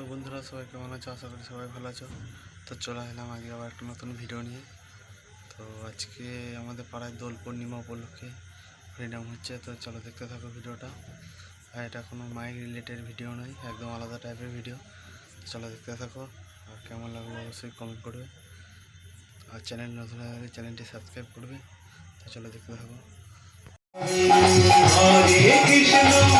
Hello বন্ধুরা, সবাই কেমন আছো? আশা করি সবাই ভালো আছো। তো চলে এলাম আগে আবার একটা নতুন ভিডিও নিয়ে। তো আজকে আমাদের পাড়ায় দোল পূর্ণিমা উপলক্ষে ফ্রিডাম হচ্ছে। তো চলো দেখতে থাকো ভিডিওটা আর এটা কোনো মাইক রিলেটেড ভিডিও নয়, একদম আলাদা টাইপের ভিডিও চলো দেখতে থাকো। আর কেমন লাগল অবশ্যই কমেন্ট করবে। আর চ্যানেল নতুন হয়ে চ্যানেলটি সাবস্ক্রাইব করবে। তো চলো দেখতে থাকো। কৃষ্ণ।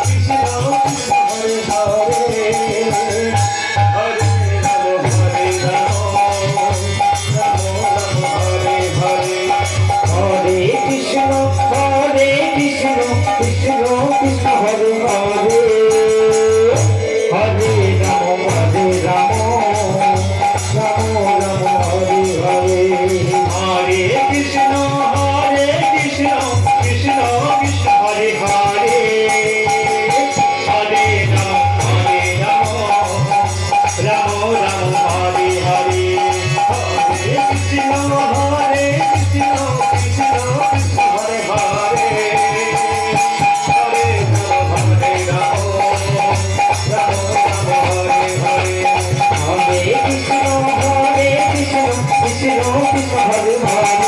ভগবান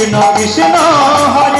কৃষ্ণ কৃষ্ণ হরে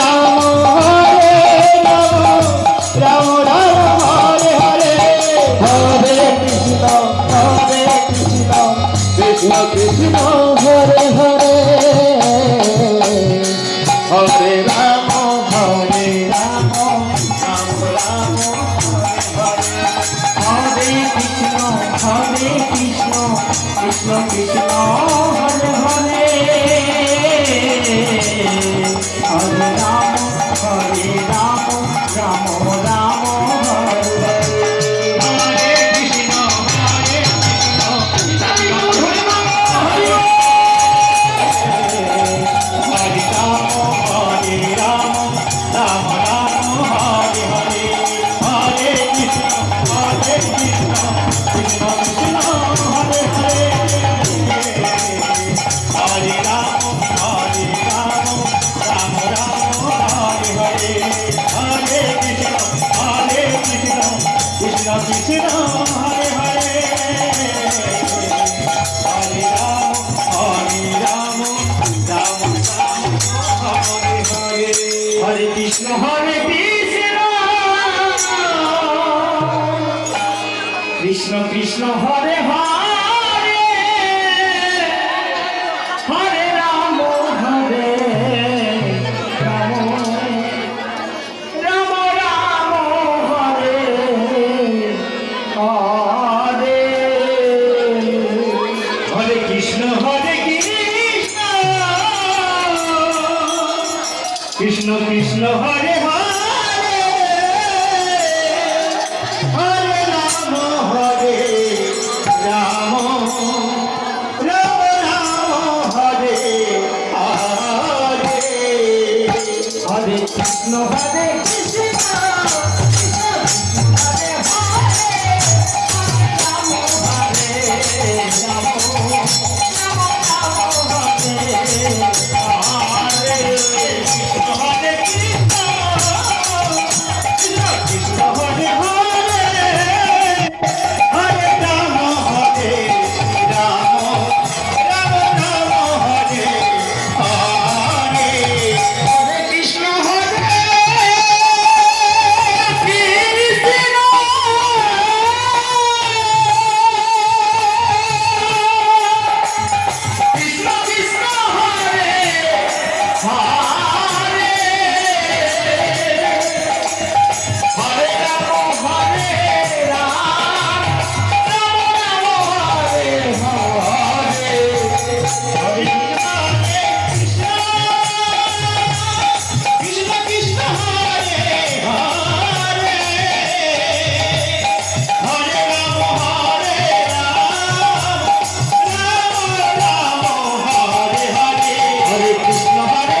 Radhe Ram não novamente. Party!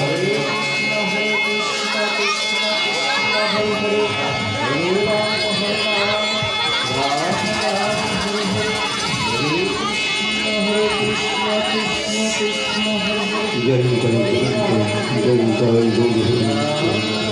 जय जय जय जय जय